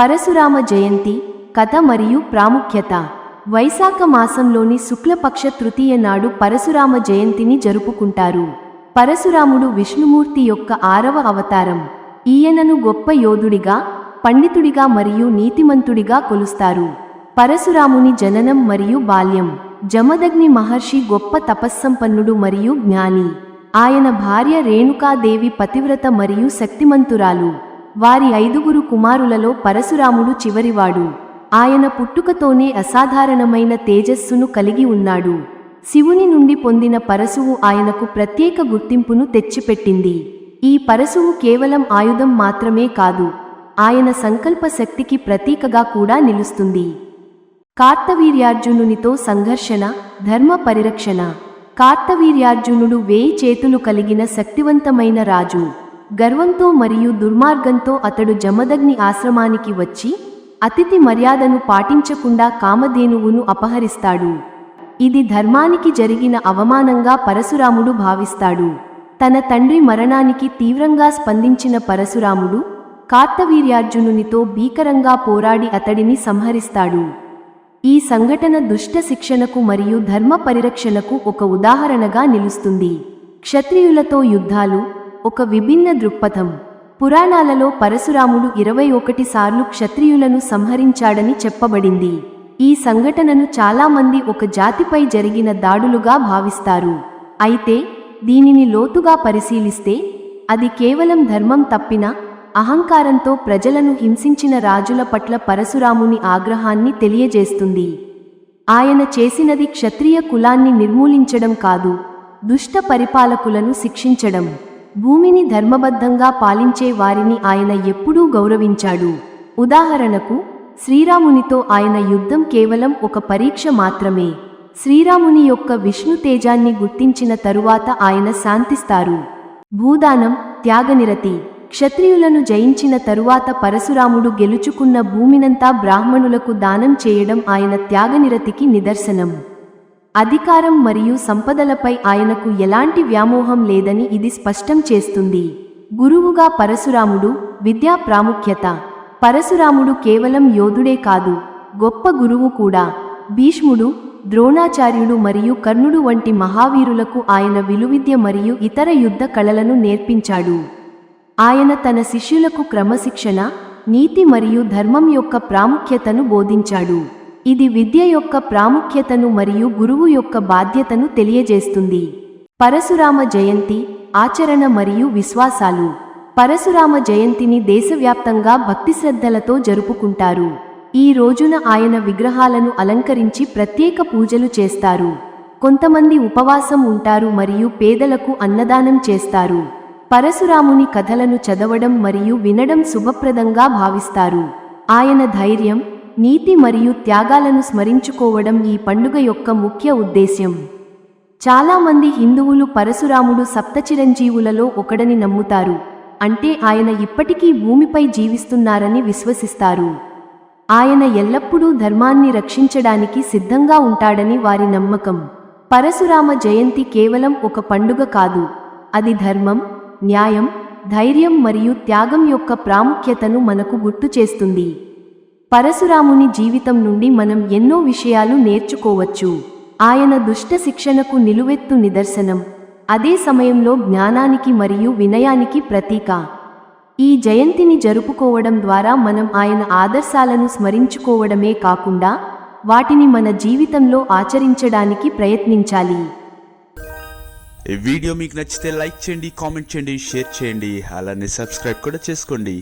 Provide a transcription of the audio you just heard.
పరశురామ జయంతి కథ మరియు ప్రాముఖ్యత. వైశాఖ మాసంలోని శుక్లపక్ష తృతీయ నాడు పరశురామ జయంతిని జరుపుకుంటారు. పరశురాముడు విష్ణుమూర్తి యొక్క ఆరవ అవతారం. ఈయనను గొప్ప యోధుడిగా పండితుడిగా మరియు నీతిమంతుడిగా కొలుస్తారు. పరశురాముని జననం మరియు బాల్యం. జమదగ్ని మహర్షి గొప్ప తపస్సంపన్నుడు మరియు జ్ఞాని. ఆయన భార్య రేణుకాదేవి పతివ్రత మరియు శక్తిమంతురాలు. వారి ఐదుగురు కుమారులలో పరశురాముడు చివరివాడు. ఆయన పుట్టుకతోనే అసాధారణమైన తేజస్సును కలిగి ఉన్నాడు. శివుని నుండి పొందిన పరశువు ఆయనకు ప్రత్యేక గుర్తింపును తెచ్చిపెట్టింది. ఈ పరశువు కేవలం ఆయుధం మాత్రమే కాదు ఆయన సంకల్ప శక్తికి ప్రతీకగా కూడా నిలుస్తుంది. కార్తవీర్యార్జునునితో సంఘర్షణ ధర్మ పరిరక్షణ. కార్తవీర్యార్జునుడు వేయి చేతులు కలిగిన శక్తివంతమైన రాజు. గర్వంతో మరియు దుర్మార్గంతో అతడు జమదగ్ని ఆశ్రమానికి వచ్చి అతిథి మర్యాదను పాటించకుండా కామధేనువును అపహరిస్తాడు. ఇది ధర్మానికి జరిగిన అవమానంగా పరశురాముడు భావిస్తాడు. తన తండ్రి మరణానికి తీవ్రంగా స్పందించిన పరశురాముడు కార్తవీర్యార్జునునితో భీకరంగా పోరాడి అతడిని సంహరిస్తాడు. ఈ సంఘటన దుష్ట శిక్షణకు మరియు ధర్మ పరిరక్షణకు ఒక ఉదాహరణగా నిలుస్తుంది. క్షత్రియులతో యుద్ధాలు ఒక విభిన్న దృక్పథం. పురాణాలలో పరశురాముడు ఇరవై ఒకటి సార్లు క్షత్రియులను సంహరించాడని చెప్పబడింది. ఈ సంఘటనను చాలామంది ఒక జాతిపై జరిగిన దాడులుగా భావిస్తారు. అయితే దీనిని లోతుగా పరిశీలిస్తే అది కేవలం ధర్మం తప్పిన అహంకారంతో ప్రజలను హింసించిన రాజుల పట్ల పరశురాముని ఆగ్రహాన్ని తెలియజేస్తుంది. ఆయన చేసినది క్షత్రియ కులాన్ని నిర్మూలించడం కాదు దుష్ట పరిపాలకులను శిక్షించడం. భూమిని ధర్మబద్ధంగా పాలించే వారిని ఆయన ఎప్పుడూ గౌరవించాడు. ఉదాహరణకు శ్రీరామునితో ఆయన యుద్ధం కేవలం ఒక పరీక్ష మాత్రమే. శ్రీరాముని యొక్క విష్ణు తేజాన్ని గుర్తించిన తరువాత ఆయన శాంతిస్తారు. భూదానం త్యాగనిరతి క్షత్రియులను జయించిన తరువాత పరశురాముడు గెలుచుకున్న భూమినంతా బ్రాహ్మణులకు దానం చేయడం ఆయన త్యాగనిరతికి నిదర్శనం. అధికారం మరియు సంపదలపై ఆయనకు ఎలాంటి వ్యామోహం లేదని ఇది స్పష్టం చేస్తుంది. గురువుగా పరశురాముడు విద్యా ప్రాముఖ్యత. పరశురాముడు కేవలం యోధుడే కాదు గొప్ప గురువు కూడా. భీష్ముడు ద్రోణాచార్యుడు మరియు కర్ణుడు వంటి మహావీరులకు ఆయన విలువిద్య మరియు ఇతర యుద్ధ కళలను నేర్పించాడు. ఆయన తన శిష్యులకు క్రమశిక్షణ నీతి మరియు ధర్మం యొక్క ప్రాముఖ్యతను బోధించాడు. ఇది విద్య యొక్క ప్రాముఖ్యతను మరియు గురువు యొక్క బాధ్యతను తెలియజేస్తుంది. పరశురామ జయంతి ఆచరణ మరియు విశ్వాసాలు. పరశురామ జయంతిని దేశవ్యాప్తంగా భక్తిశ్రద్ధలతో జరుపుకుంటారు. ఈ రోజున ఆయన విగ్రహాలను అలంకరించి ప్రత్యేక పూజలు చేస్తారు. కొంతమంది ఉపవాసం ఉంటారు మరియు పేదలకు అన్నదానం చేస్తారు. పరశురాముని కథలను చదవడం మరియు వినడం శుభప్రదంగా భావిస్తారు. ఆయన ధైర్యం నీతి మరియు త్యాగాలను స్మరించుకోవడం ఈ పండుగ యొక్క ముఖ్య ఉద్దేశ్యం. చాలామంది హిందువులు పరశురాముడు సప్తచిరంజీవులలో ఒకడని నమ్ముతారు. అంటే ఆయన ఇప్పటికీ భూమిపై జీవిస్తున్నారని విశ్వసిస్తారు. ఆయన ఎల్లప్పుడూ ధర్మాన్ని రక్షించడానికి సిద్ధంగా ఉంటాడని వారి నమ్మకం. పరశురామ జయంతి కేవలం ఒక పండుగ కాదు. అది ధర్మం న్యాయం ధైర్యం మరియు త్యాగం యొక్క ప్రాముఖ్యతను మనకు గుర్తు చేస్తుంది. పరశురాముని జీవితం నుండి మనం ఎన్నో విషయాలు నేర్చుకోవచ్చు. ఆయన దుష్ట శిక్షణకు నిలువెత్తు నిదర్శనం. అదే సమయంలో జ్ఞానానికి మరియు వినయానికి ప్రతీక. ఈ జయంతిని జరుపుకోవడం ద్వారా మనం ఆయన ఆదర్శాలను స్మరించుకోవడమే కాకుండా వాటిని మన జీవితంలో ఆచరించడానికి ప్రయత్నించాలి. ఈ వీడియో మీకు నచ్చితే లైక్ చేయండి కామెంట్ చేయండి షేర్ చేయండి. అలానే సబ్స్క్రైబ్ కూడా చేసుకోండి.